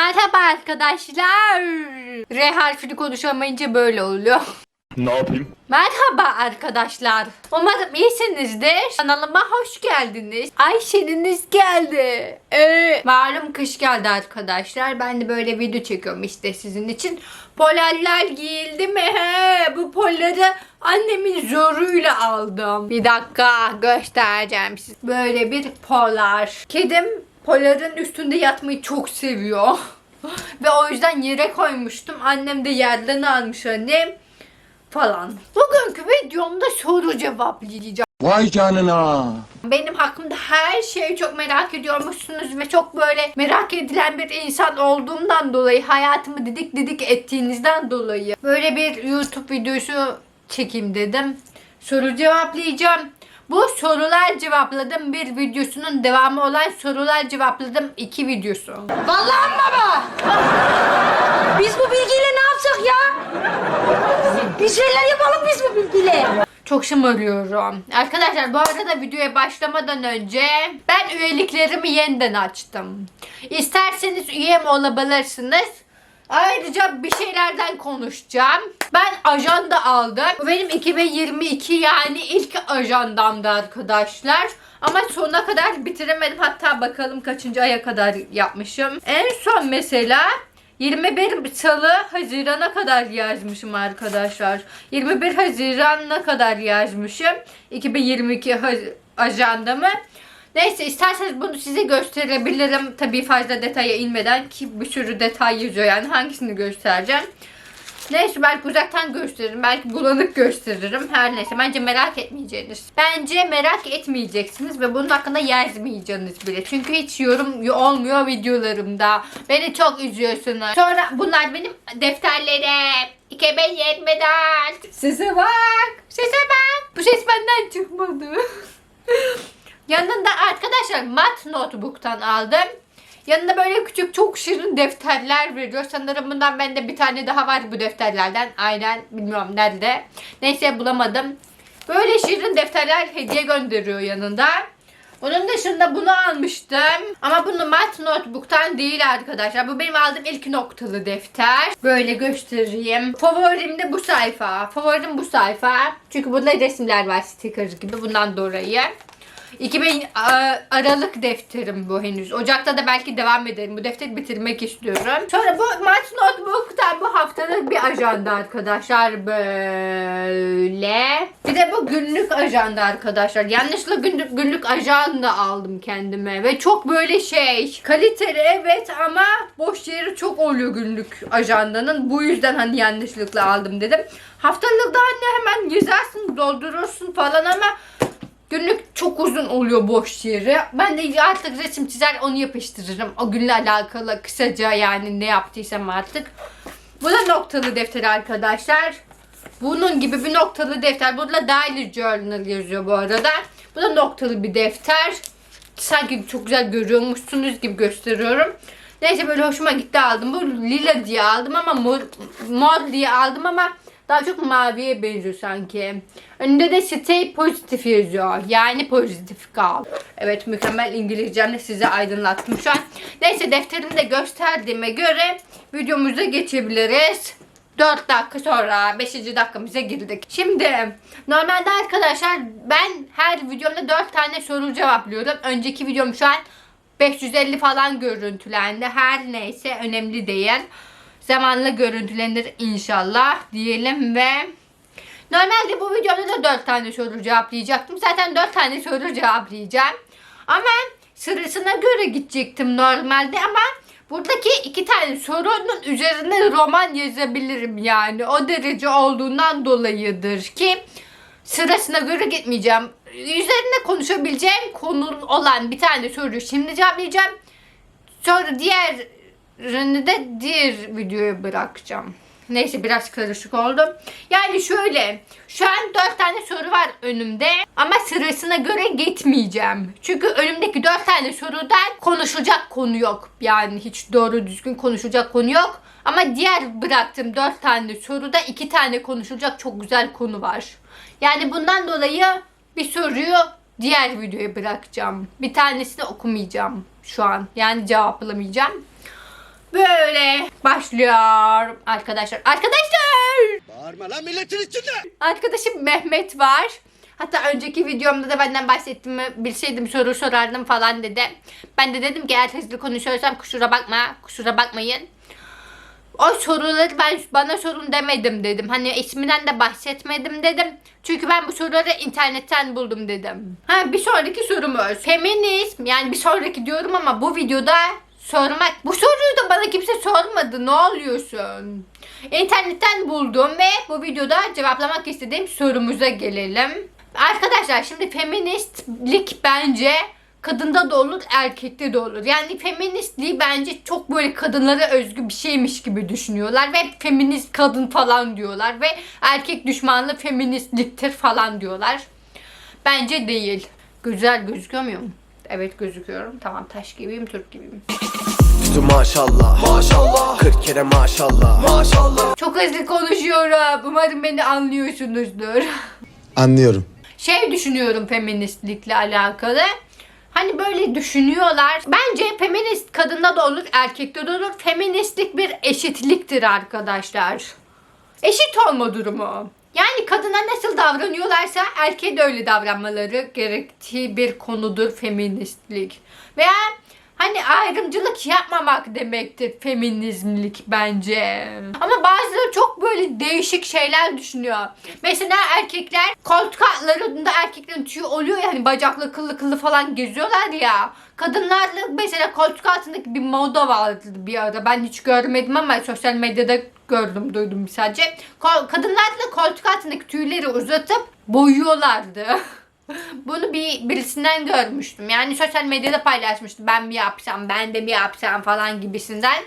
Merhaba arkadaşlar. R harfini konuşamayınca böyle oluyor. Ne yapayım? Merhaba arkadaşlar. Umarım iyisinizdir. Kanalıma hoş geldiniz. Ayşe'niniz geldi. Ee, malum kış geldi arkadaşlar. Ben de böyle video çekiyorum işte sizin için. Polarlar giyildi mi? He, bu polları annemin zoruyla aldım. Bir dakika göstereceğim size. Böyle bir polar. Kedim poların üstünde yatmayı çok seviyor. Ve o yüzden yere koymuştum. Annem de yerden almış annem falan. Bugünkü videomda soru cevaplayacağım. Vay canına. Benim hakkımda her şeyi çok merak ediyormuşsunuz ve çok böyle merak edilen bir insan olduğumdan dolayı hayatımı didik didik ettiğinizden dolayı böyle bir YouTube videosu çekeyim dedim. Soru cevaplayacağım. Bu sorular cevapladım bir videosunun devamı olan sorular cevapladım iki videosu. Vallahi baba. Biz bu bilgiyle ne yapsak ya? Bir şeyler yapalım biz bu bilgiyle. Çok şımarıyorum. Arkadaşlar bu arada videoya başlamadan önce ben üyeliklerimi yeniden açtım. İsterseniz üyem olabilirsiniz. Ayrıca bir şeylerden konuşacağım. Ben ajanda aldım. Bu benim 2022 yani ilk ajandamdı arkadaşlar. Ama sonuna kadar bitiremedim. Hatta bakalım kaçıncı aya kadar yapmışım. En son mesela 21 Salı Haziran'a kadar yazmışım arkadaşlar. 21 Haziran'a kadar yazmışım. 2022 Haz- ajandamı. Neyse isterseniz bunu size gösterebilirim. Tabii fazla detaya inmeden ki bir sürü detay yazıyor yani hangisini göstereceğim. Neyse belki uzaktan gösteririm. Belki bulanık gösteririm. Her neyse. Bence merak etmeyeceğiniz. Bence merak etmeyeceksiniz ve bunun hakkında yazmayacaksınız bile. Çünkü hiç yorum olmuyor videolarımda. Beni çok üzüyorsunuz. Sonra bunlar benim defterlerim. 2024. Sese bak. Sese bak. Bu ses benden çıkmadı. Yanında arkadaşlar mat notebook'tan aldım. Yanında böyle küçük çok şirin defterler veriyor. Sanırım bundan bende bir tane daha var bu defterlerden. Aynen bilmiyorum nerede. Neyse bulamadım. Böyle şirin defterler hediye gönderiyor yanında. Onun dışında bunu almıştım. Ama bunu mat notebook'tan değil arkadaşlar. Bu benim aldığım ilk noktalı defter. Böyle göstereyim. Favorim de bu sayfa. Favorim bu sayfa. Çünkü bunda resimler var sticker gibi. Bundan dolayı. 2000 a- Aralık defterim bu henüz. Ocakta da belki devam ederim. Bu defteri bitirmek istiyorum. Sonra bu March Notebook'tan bu haftalık bir ajanda arkadaşlar. Böyle. Bir de bu günlük ajanda arkadaşlar. Yanlışlıkla günlük, günlük ajanda aldım kendime. Ve çok böyle şey. Kaliteli evet ama boş yeri çok oluyor günlük ajandanın. Bu yüzden hani yanlışlıkla aldım dedim. Haftalık da anne hemen yazarsın doldurursun falan ama Günlük çok uzun oluyor boş yeri. Ben de artık resim çizer onu yapıştırırım. O günle alakalı kısaca yani ne yaptıysam artık. Bu da noktalı defter arkadaşlar. Bunun gibi bir noktalı defter. Burada Daily Journal yazıyor bu arada. Bu da noktalı bir defter. Sanki çok güzel görüyormuşsunuz gibi gösteriyorum. Neyse böyle hoşuma gitti aldım. Bu lila diye aldım ama mor, mor diye aldım ama daha çok maviye benziyor sanki. Önünde de stay pozitif yazıyor. Yani pozitif kal. Evet mükemmel İngilizcemle size aydınlattım şu an. Neyse defterimi de gösterdiğime göre videomuza geçebiliriz. 4 dakika sonra 5. dakikamıza girdik. Şimdi normalde arkadaşlar ben her videomda 4 tane soru cevaplıyorum. Önceki videom şu an 550 falan görüntülendi. Her neyse önemli değil. Zamanla görüntülenir inşallah diyelim ve normalde bu videomda da 4 tane soru cevaplayacaktım. Zaten 4 tane soru cevaplayacağım. Ama sırasına göre gidecektim normalde ama buradaki iki tane sorunun üzerine roman yazabilirim yani. O derece olduğundan dolayıdır ki sırasına göre gitmeyeceğim. Üzerine konuşabileceğim konu olan bir tane soruyu şimdi cevaplayacağım. Sonra diğerini de diğer videoya bırakacağım. Neyse biraz karışık oldu. Yani şöyle. Şu an 4 tane soru var önümde. Ama sırasına göre gitmeyeceğim. Çünkü önümdeki 4 tane sorudan konuşacak konu yok. Yani hiç doğru düzgün konuşacak konu yok. Ama diğer bıraktığım 4 tane soruda 2 tane konuşulacak çok güzel konu var. Yani bundan dolayı bir soruyu diğer videoya bırakacağım. Bir tanesini okumayacağım şu an. Yani cevaplamayacağım. Böyle başlıyor arkadaşlar. Arkadaşlar! Bağırma lan milletin içinde. Arkadaşım Mehmet var. Hatta önceki videomda da benden bahsettiğimi bilseydim soru sorardım falan dedi. Ben de dedim ki eğer hızlı konuşuyorsam kusura bakma, kusura bakmayın. O soruları ben bana sorun demedim dedim. Hani isminden de bahsetmedim dedim. Çünkü ben bu soruları internetten buldum dedim. Ha bir sonraki sorumuz. Feminizm yani bir sonraki diyorum ama bu videoda sormak. Bu soruyu da bana kimse sormadı. Ne oluyorsun? İnternetten buldum ve bu videoda cevaplamak istediğim sorumuza gelelim. Arkadaşlar şimdi feministlik bence kadında da olur, erkekte de olur. Yani feministliği bence çok böyle kadınlara özgü bir şeymiş gibi düşünüyorlar ve feminist kadın falan diyorlar ve erkek düşmanlığı feministliktir falan diyorlar. Bence değil. Güzel gözüküyor muyum? Evet gözüküyorum. Tamam taş gibiyim, Türk gibiyim. Üstü maşallah Maşallah 40 kere maşallah Maşallah Çok hızlı konuşuyorum. Umarım beni anlıyorsunuzdur. Anlıyorum. şey düşünüyorum feministlikle alakalı. Hani böyle düşünüyorlar. Bence feminist kadında da olur, erkekte de olur. Feministlik bir eşitliktir arkadaşlar. Eşit olma durumu. Yani kadına nasıl davranıyorlarsa erkeğe de öyle davranmaları gerektiği bir konudur feministlik. Veya hani ayrımcılık yapmamak demektir feminizmlik bence. Ama bazıları çok böyle değişik şeyler düşünüyor. Mesela erkekler koltuk altlarında erkeklerin tüyü oluyor ya hani bacaklı kıllı kıllı falan geziyorlar ya. Kadınlarla mesela koltuk altındaki bir moda vardı bir ara. Ben hiç görmedim ama sosyal medyada gördüm duydum sadece. Ko- Kadınlarla koltuk altındaki tüyleri uzatıp boyuyorlardı. Bunu bir birisinden görmüştüm. Yani sosyal medyada paylaşmıştı. Ben mi yapsam, ben de mi yapsam falan gibisinden.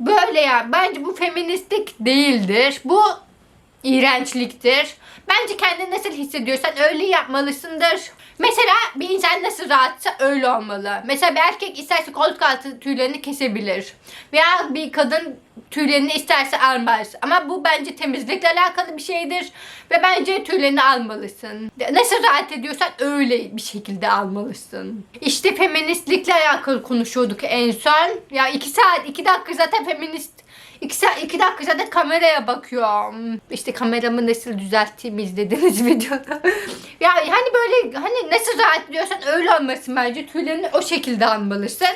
Böyle ya. Bence bu feministlik değildir. Bu iğrençliktir. Bence kendini nasıl hissediyorsan öyle yapmalısındır. Mesela bir insan nasıl rahatsa öyle olmalı. Mesela bir erkek isterse koltuk altı tüylerini kesebilir. Veya bir kadın tüylerini isterse almaz. Ama bu bence temizlikle alakalı bir şeydir. Ve bence tüylerini almalısın. Nasıl rahat ediyorsan öyle bir şekilde almalısın. İşte feministlikle alakalı konuşuyorduk en son. Ya iki saat, iki dakika zaten feminist İki, saat, iki dakika zaten kameraya bakıyorum. İşte kameramı nasıl düzelttiğim izlediğiniz videoda. ya hani böyle hani nasıl rahatlıyorsan öyle olmasın bence. Tüylerini o şekilde almalısın.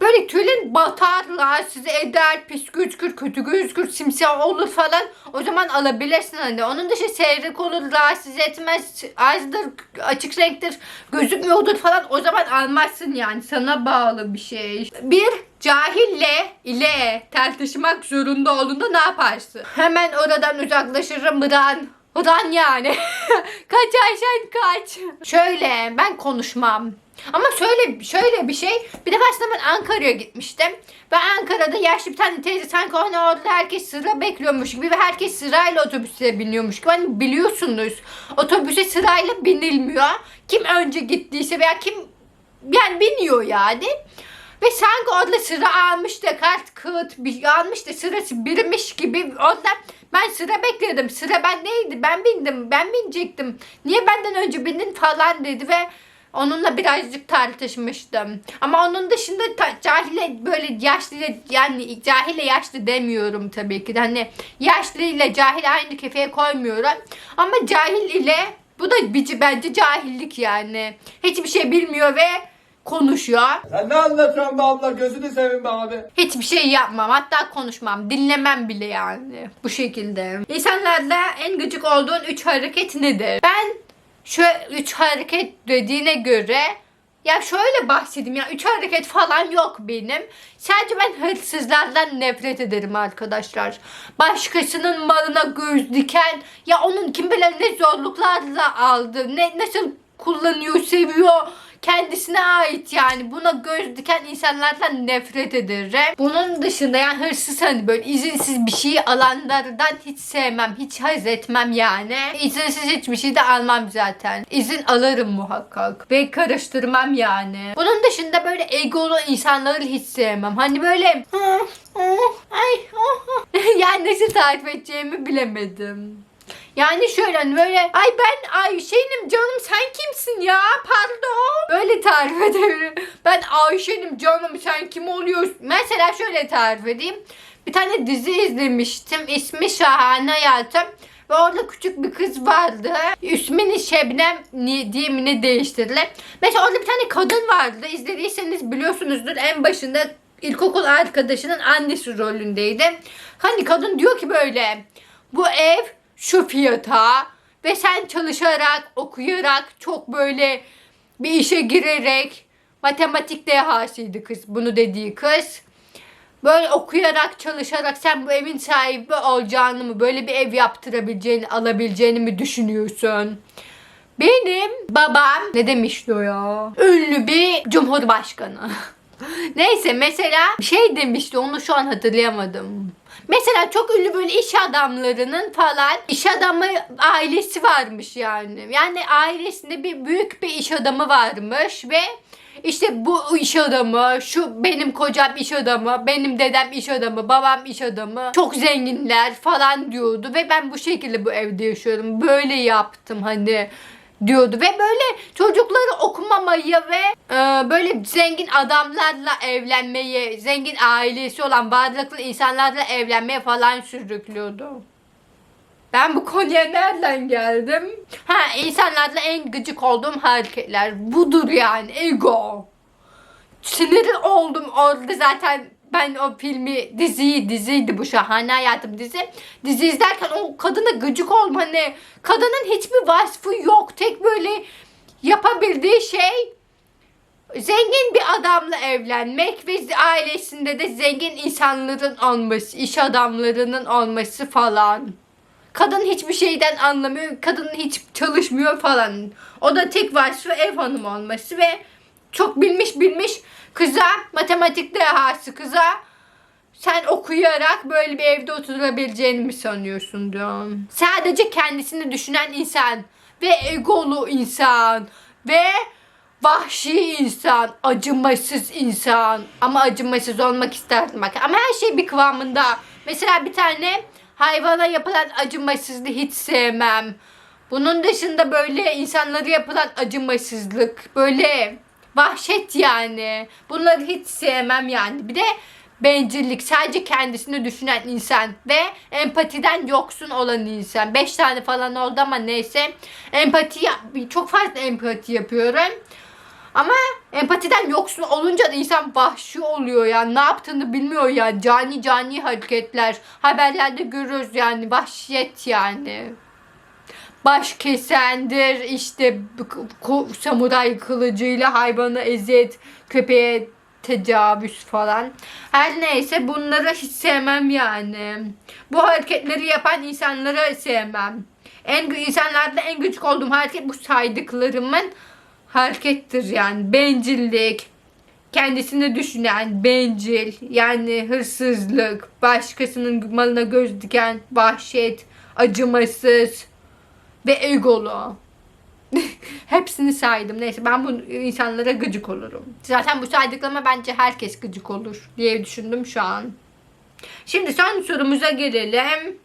Böyle tüylerin batarlar, sizi eder, pis gözükür, kötü gözükür, simsiyah olur falan. O zaman alabilirsin hani. Onun dışı seyrek olur, rahatsız etmez, azdır, açık renktir, gözükmüyordur falan. O zaman almazsın yani. Sana bağlı bir şey. Bir cahille ile tartışmak zorunda olduğunda ne yaparsın? Hemen oradan uzaklaşırım Mıran. Mıran yani. kaç Ayşen kaç. Şöyle ben konuşmam. Ama şöyle şöyle bir şey. Bir defasında ben Ankara'ya gitmiştim. Ve Ankara'da yaşlı bir tane teyze sanki hani orada herkes sıra bekliyormuş gibi ve herkes sırayla otobüse biniyormuş gibi. Hani biliyorsunuz otobüse sırayla binilmiyor. Kim önce gittiyse veya kim yani biniyor yani. Ve sanki orada sıra almış da kart kağıt bir almış da sırası birmiş gibi orada ben sıra bekledim. Sıra ben neydi? Ben bindim. Ben binecektim. Niye benden önce bindin falan dedi ve onunla birazcık tartışmıştım. Ama onun dışında cahile böyle yaşlı yani cahile yaşlı demiyorum tabii ki. Hani yaşlı ile cahil aynı kefeye koymuyorum. Ama cahil ile bu da bir, bence cahillik yani. Hiçbir şey bilmiyor ve konuşuyor. Sen ne anlatıyorsun be abla gözünü seveyim be abi. Hiçbir şey yapmam. Hatta konuşmam. Dinlemem bile yani. Bu şekilde. İnsanlarda en gıcık olduğun üç hareket nedir? Ben şu üç hareket dediğine göre ya şöyle bahsedeyim ya üç hareket falan yok benim. Sadece ben hırsızlardan nefret ederim arkadaşlar. Başkasının malına göz diken ya onun kim bilir ne zorluklarla aldı. Ne nasıl kullanıyor, seviyor kendisine ait yani buna göz diken insanlardan nefret ederim. Bunun dışında yani hırsız hani böyle izinsiz bir şey alanlardan hiç sevmem, hiç haz etmem yani. İzinsiz hiçbir şey de almam zaten. İzin alırım muhakkak ve karıştırmam yani. Bunun dışında böyle egolu insanları hiç sevmem. Hani böyle yani nasıl tarif edeceğimi bilemedim. Yani şöyle hani böyle ay ben Ayşe'nim canım sen kimsin ya pardon. Böyle tarif edebilirim. Ben Ayşe'nim canım sen kim oluyorsun? Mesela şöyle tarif edeyim. Bir tane dizi izlemiştim. İsmi Şahane Hayatım. Ve orada küçük bir kız vardı. İsmini Şebnem ni- diye mi ne değiştirdiler. Mesela orada bir tane kadın vardı. İzlediyseniz biliyorsunuzdur. En başında ilkokul arkadaşının annesi rolündeydi. Hani kadın diyor ki böyle bu ev şu fiyata ve sen çalışarak, okuyarak, çok böyle bir işe girerek matematik dehasıydı kız. Bunu dediği kız. Böyle okuyarak, çalışarak sen bu evin sahibi olacağını mı, böyle bir ev yaptırabileceğini, alabileceğini mi düşünüyorsun? Benim babam ne demişti o ya? Ünlü bir cumhurbaşkanı. Neyse mesela şey demişti onu şu an hatırlayamadım. Mesela çok ünlü böyle iş adamlarının falan iş adamı ailesi varmış yani. Yani ailesinde bir büyük bir iş adamı varmış ve işte bu iş adamı, şu benim kocam iş adamı, benim dedem iş adamı, babam iş adamı, çok zenginler falan diyordu ve ben bu şekilde bu evde yaşıyorum. Böyle yaptım hani diyordu ve böyle çocukları okumamayı ve e, böyle zengin adamlarla evlenmeyi, zengin ailesi olan varlıklı insanlarla evlenmeye falan sürüklüyordu. Ben bu konuya nereden geldim? Ha insanlarla en gıcık olduğum hareketler. Budur yani ego. Sinir oldum orada zaten ben o filmi diziyi diziydi bu şahane hayatım dizi. Dizi izlerken o kadına gıcık oldum hani kadının hiçbir vasfı yok. Tek böyle yapabildiği şey zengin bir adamla evlenmek ve ailesinde de zengin insanların olması, iş adamlarının olması falan. Kadın hiçbir şeyden anlamıyor. Kadın hiç çalışmıyor falan. O da tek vasfı ev hanımı olması ve çok bilmiş bilmiş kıza matematik dehası kıza sen okuyarak böyle bir evde oturabileceğini mi sanıyorsun diyorum. Sadece kendisini düşünen insan ve egolu insan ve vahşi insan, acımasız insan. Ama acımasız olmak isterdim. Ama her şey bir kıvamında. Mesela bir tane hayvana yapılan acımasızlığı hiç sevmem. Bunun dışında böyle insanlara yapılan acımasızlık, böyle vahşet yani. Bunları hiç sevmem yani. Bir de bencillik, sadece kendisini düşünen insan ve empatiden yoksun olan insan. Beş tane falan oldu ama neyse. Empati, çok fazla empati yapıyorum. Ama empatiden yoksun olunca da insan vahşi oluyor yani ne yaptığını bilmiyor ya cani cani hareketler haberlerde görüyoruz yani vahşet yani baş kesendir işte samuray kılıcıyla hayvana eziyet köpeğe tecavüz falan. Her neyse bunları hiç sevmem yani. Bu hareketleri yapan insanları sevmem. En insanlarda en gıcık olduğum hareket bu saydıklarımın harekettir yani. Bencillik kendisini düşünen bencil yani hırsızlık başkasının malına göz diken vahşet acımasız ve egolu hepsini saydım neyse ben bu insanlara gıcık olurum zaten bu saydıklarıma bence herkes gıcık olur diye düşündüm şu an şimdi son sorumuza gelelim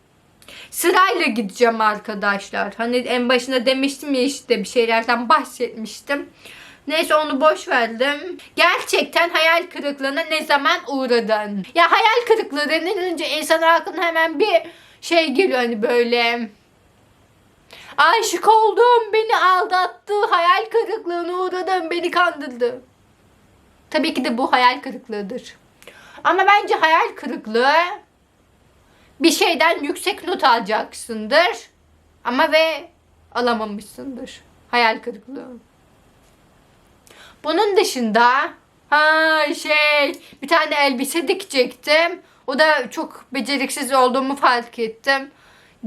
Sırayla gideceğim arkadaşlar. Hani en başında demiştim ya işte bir şeylerden bahsetmiştim. Neyse onu boş verdim. Gerçekten hayal kırıklığına ne zaman uğradın? Ya hayal kırıklığı denilince insan aklına hemen bir şey geliyor hani böyle. Aşık oldum, beni aldattı, hayal kırıklığına uğradım, beni kandırdı. Tabii ki de bu hayal kırıklığıdır. Ama bence hayal kırıklığı bir şeyden yüksek not alacaksındır. Ama ve alamamışsındır. Hayal kırıklığı. Bunun dışında ha şey bir tane elbise dikecektim. O da çok beceriksiz olduğumu fark ettim.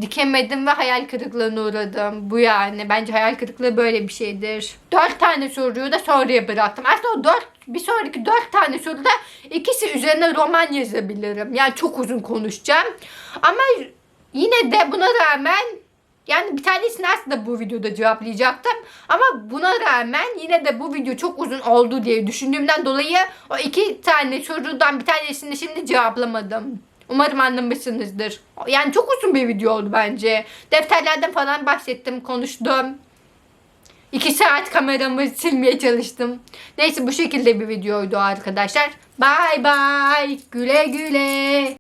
Dikemedim ve hayal kırıklığına uğradım. Bu yani. Bence hayal kırıklığı böyle bir şeydir. Dört tane soruyu da sonraya bıraktım. Aslında o dört, bir sonraki dört tane soruda ikisi üzerine roman yazabilirim. Yani çok uzun konuşacağım. Ama yine de buna rağmen yani bir tanesini aslında bu videoda cevaplayacaktım. Ama buna rağmen yine de bu video çok uzun oldu diye düşündüğümden dolayı o iki tane sorudan bir tanesini şimdi cevaplamadım. Umarım anlamışsınızdır. Yani çok uzun bir video oldu bence. Defterlerden falan bahsettim, konuştum. İki saat kameramı silmeye çalıştım. Neyse bu şekilde bir videoydu arkadaşlar. Bay bay. Güle güle.